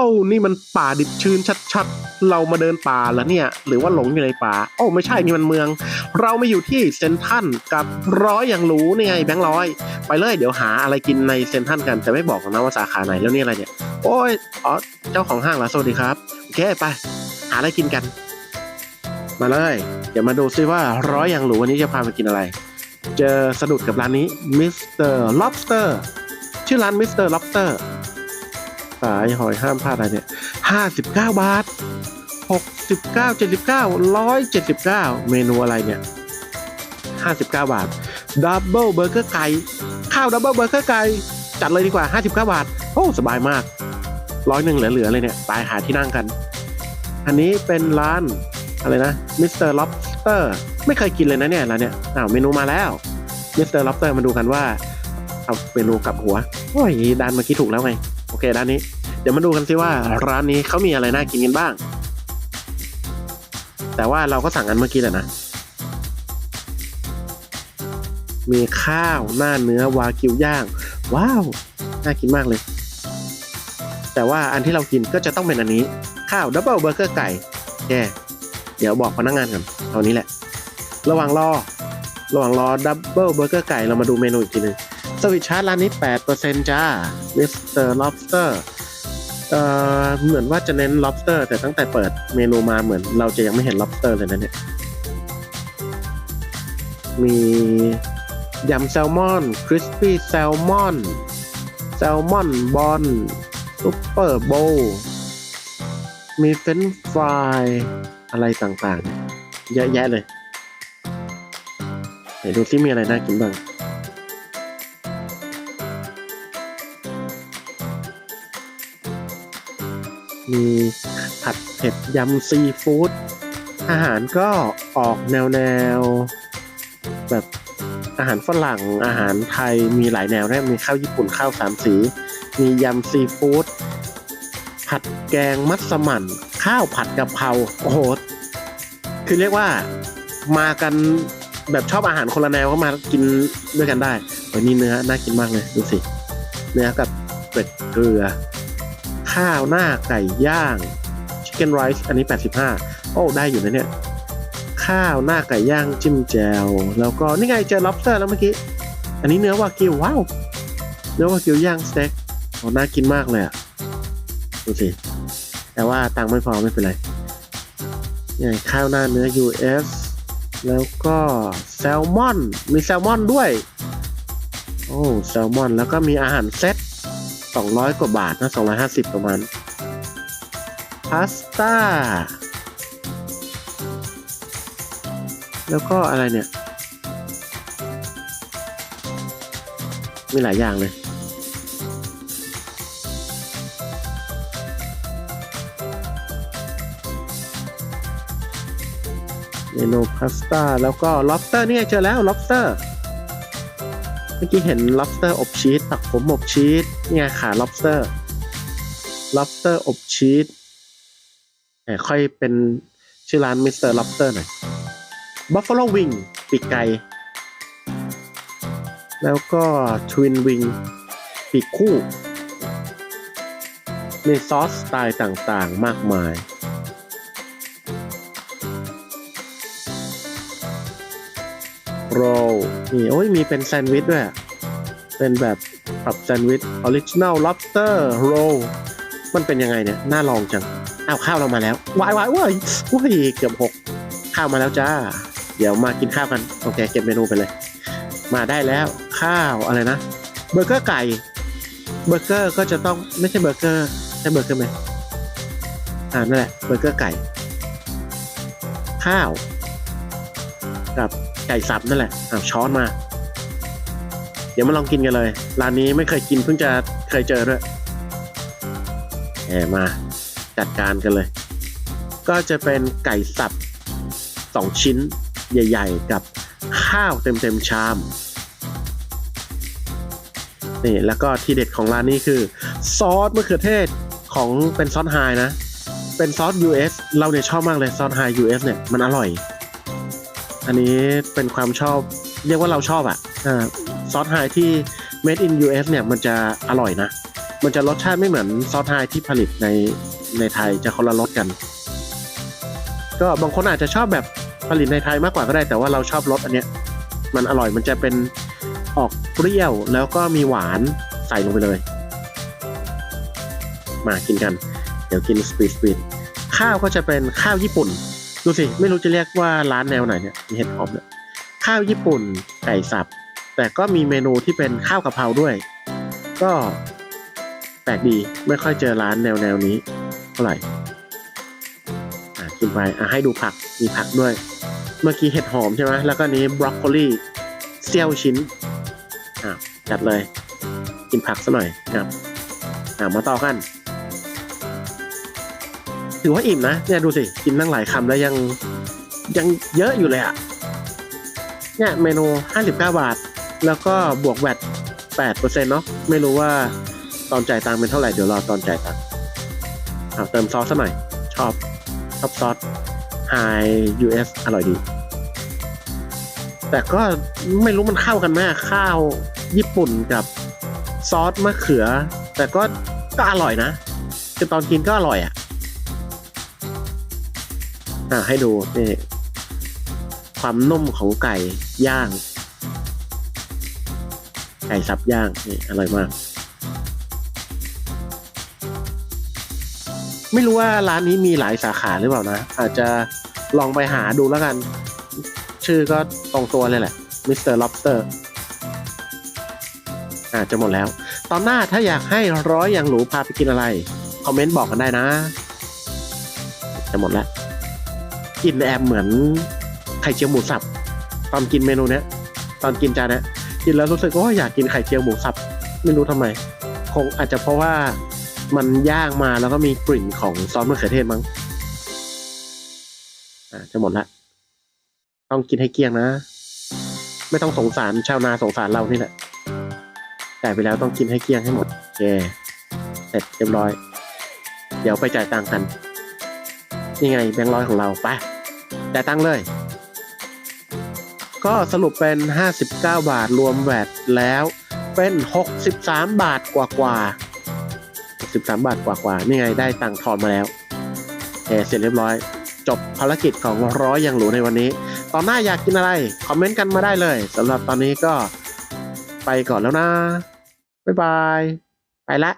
อ้นี่มันป่าดิบชื้นชัดๆ เรามาเดินป่าแล้วเนี่ย หรือว่าหลงอยู่ในป่า โอ้ไม่ใช่นี่มันเมือง เรามาอยู่ที่เซนทันกับร้อยอย่างหรูนี่ไงแบงค์ร้อย ไปเลยเดี๋ยวหาอะไรกินในเซนทันกันแต่ไม่บอกหรอกนะว่าสาขาไหนแล้วนี่อะไรเนี่ย โอ้ยอ๋อเจ้าของห้างเหรอสวัสดีครับ โอเคไป หาอะไรกินกัน มาเลย เดี๋ยวมาดูซิว่าร้อยอย่างหรูวันนี้จะพามากินอะไร เจอสะดุดกับร้านนี้มิสเตอร์ล็อบสเตอร์ชื่อร้านมิสเตอร์ล็อบสเตอร์ สายหอยห้ามพลาดอะไรเนี่ยห้าสิบเก้าบาทหกสิบเก้าเจ็ดสิบเก้าร้อยเจ็ดสิบเก้าเมนูอะไรเนี่ยห้าสิบเก้าบาทดับเบิลเบอร์เกอร์ไก่ข้าวดับเบิลเบอร์เกอร์ไก่จัดเลยดีกว่าห้าสิบเก้าบาทโอ้สบายมากร้อยหนึ่งเหลือๆเลยเนี่ยไปหาที่นั่งกัน อันนี้เป็นร้านอะไรนะมิสเตอร์ล็อบสเตอร์ไม่เคยกินเลยนะเนี่ยร้านเนี่ยอ้าวเมนูมาแล้วมิสเตอร์ล็อบสเตอร์มาดูกันว่าเอาเมนูกลับหัวโอ้ยด้านเมื่อกี้ถูกแล้วไง โอเคด้านนี้เดี๋ยวมาดูกันสิว่าร้านนี้เขามีอะไรน่ากินกันบ้าง แต่ว่าเราก็สั่งกันเมื่อกี้แหละนะ มีข้าวหน้าเนื้อวากิวย่าง ว้าว น่ากินมากเลย แต่ว่าอันที่เรากินก็จะต้องเป็นอันนี้ ข้าวดับเบิลเบอร์เกอร์ไก่แกเดี๋ยวบอกพนักงานกันเอานี้แหละ ระหว่างรอ ระหว่างรอดับเบิลเบอร์เกอร์ไก่เรามาดูเมนูอีกทีหนึง สวิตชาร์จร้านนี้8%จ้ามิสเตอร์ล็อบสเตอร์เอ่อเหมือนว่าจะเน้น lobster แต่ตั้งแต่เปิดเมนูมาเหมือนเราจะยังไม่เห็น lobster เลยนะเนี่ย มียำแซลมอนคริสปี้แซลมอนแซลมอนบอลซุปเปอร์โบมีเฟรนฟรายอะไรต่างๆ เยอะแยะเลย ไหนดูที่มีอะไรน่ากินบ้าง มีผัดเผ็ดยำซีฟู้ดอาหารก็ออกแนวแนว แบบอาหารฝรั่งอาหารไทยมีหลายแนวนะมีข้าวญี่ปุ่นข้าวสามสี มียำซีฟู้ดผัดแกงมัสมั่น ข้าวผัดกะเพราโอ้โหคือเรียกว่ามากันแบบชอบอาหารคนละแนวก็มากินด้วยกันได้โอ้ยนี่เนื้อน่ากินมากเลยดูสิเนื้อกับเป็ดเกลือ ข้าวหน้าไก่ย่าง Chicken Rice อันนี้ 85 โอ้ได้อยู่นะเนี่ย ข้าวหน้าไก่ย่างจิ้มแจว แล้วก็นี่ไงเจอ lobster แล้วเมื่อกี้ อันนี้เนื้อวากิวว้าว เนื้อวากิวย่างสเต็กโอ้น่ากินมากเลยอะดูสิ แต่ว่าตังค์ไม่พอไม่เป็นไรนี่ไงข้าวหน้าเนื้อ US แล้วก็แซลมอน มีแซลมอนด้วย โอ้แซลมอน แล้วก็มีอาหารเซต 200 กว่าบาทนะ250 ประมาณ พาสต้า แล้วก็อะไรเนี่ย มีหลายอย่างเลย เมนูพาสต้า แล้วก็ lobster นี่ไงเจอแล้ว lobster เมื่อกี้เห็น lobster อบชีสตักผมอบชีสเนี่ยขา lobster lobster อบชีสแค่อยเป็นชื่อร้าน Mr. Lobster หน่อย Buffalo Wing ปีกไก่ แล้วก็ Twin Wing ปีกคู่มีซอสสไตล์ต่างๆ มากมาย โรลนี่โอ้ยมีเป็นแซนด์วิชด้วยอะเป็นแบบปรับแซนด์วิชออริจินัล lobster roll มันเป็นยังไงเนี่ย น่าลองจังเอาข้าวเรามาแล้ววายวายวายว้ยเกือบหกข้าวมาแล้วจ้า เดี๋ยวมากินข้าวกัน โอเค เก็บเมนูไปเลย มาได้แล้วข้าวอะไรนะเบอร์เกอร์ไก่เบอร์เกอร์ก็จะต้องไม่ใช่เบอร์เกอร์ใช่เบอร์เกอร์ไหมอ่านั่นแหละเบอร์เกอร์ไก่ ข้าว กับไก่สับนั่นแหละอ้าวช้อนมา เดี๋ยวมาลองกินกันเลย ร้านนี้ไม่เคยกินเพิ่งจะเคยเจอด้วยแหมมาจัดการกันเลย ก็จะเป็นไก่สับสองชิ้นใหญ่ ๆ กับข้าวเต็มๆชามนี่แล้วก็ที่เด็ดของร้านนี้คือ ซอสมะเขือเทศของเป็นซอสไฮนะ เป็นซอส US เราเนี่ยชอบมากเลยซอสไฮ US เนี่ยมันอร่อย อันนี้เป็นความชอบ เรียกว่าเราชอบอะ่ะซอสไฮที่ made in US เนี่ยมันจะอร่อยนะ มันจะรสชาติไม่เหมือนซอสไทยที่ผลิตในในไทยจะคนละรสกัน ก็บางคนอาจจะชอบแบบผลิตในไทยมากกว่าก็ได้แต่ว่าเราชอบรสอันเนี้ย มันอร่อยมันจะเป็นออกเปรี้ยวแล้วก็มีหวานใส่ลงไปเลย มากินกัน เดี๋ยวกินสปีดสปีดข้าวก็จะเป็นข้าวญี่ปุ่น ดูสิ ไม่รู้จะเรียกว่าร้านแนวไหนเนี่ยมีเห็ดหอมเนี่ยข้าวญี่ปุ่นไก่สับ แต่ก็มีเมนูที่เป็นข้าวกะเพราด้วย ก็แปลกดีไม่ค่อยเจอร้านแนวแนวนี้ เท่าไหร่อะกินไปอะให้ดูผักมีผักด้วย เมื่อกี้เห็ดหอมใช่ไหมแล้วก็นี้บรอกโคลีเซี่ยวชิ้นอะจัดเลย กินผักซะหน่อยครับอะมาต่อกัน ถือว่าอิ่มนะเนี่ยดูสิกินตั้งหลายคำแล้วยังยังเยอะอยู่เลยอะเนี่ยเมนู 59 บาท แล้วก็บวกแวด8%เนาะไม่รู้ว่าตอนจ่ายตังค์เป็นเท่าไหร่ เดี๋ยวรอตอนจ่ายตังค์เอาเติมซอสซะหน่อย ชอบ ชอบซอส High US อร่อยดี แต่ก็ไม่รู้มันเข้ากันไหมข้าวญี่ปุ่นกับซอสมะเขือ แต่ก็ก็อร่อยนะคือตอนกินก็อร่อยอะ อะให้ดูนี่ความนุ่มของไก่ย่าง ไก่สับย่างนี่อร่อยมาก ไม่รู้ว่าร้านนี้มีหลายสาขาหรือเปล่านะ อาจจะลองไปหาดูแล้วกัน ชื่อก็ตรงตัวเลยแหละมิสเตอร์ล็อบสเตอร์อาจจะหมดแล้ว ตอนหน้าถ้าอยากให้ร้อยอย่างหรูพาไปกินอะไร คอมเมนต์บอกกันได้นะ จะหมดแล้ว กลินแอบเหมือนไข่เจียวหมูสับ ตอนกินเมนูเนี้ย ตอนกินจานเนี้ยกินแล้วรู้สึกว่าอยากกินไข่เจียวหมูสับไม่รู้ทำไม คงอาจจะเพราะว่ามันย่างมาแล้วก็มีกลิ่นของซอสมะเขือเทศมั้งอ่าจะหมดละต้องกินให้เกลี้ยงนะ ไม่ต้องสงสารชาวนาสงสารเรานี่แหละจ่ายไปแล้วต้องกินให้เกลี้ยงให้หมดโอเคเสร็จเรียบร้อย เดี๋ยวไปจ่ายตังค์กัน นี่ไงแบงค์ร้อยของเราไปจ่ตังเลย ก็สรุปเป็น 59 บาทรวมแวดแล้วเป็น 63 บาทกว่ากว่า63 บาทกว่ากว่านี่ไงได้ตังค์ทอนมาแล้วโอเคเสร็จเรียบร้อย จบภารกิจของร้อยอย่างหรูในวันนี้ ตอนหน้าอยากกินอะไร คอมเมนต์กันมาได้เลยสำหรับตอนนี้ก็ไปก่อนแล้วนะ บ๊ายบาย ไปละ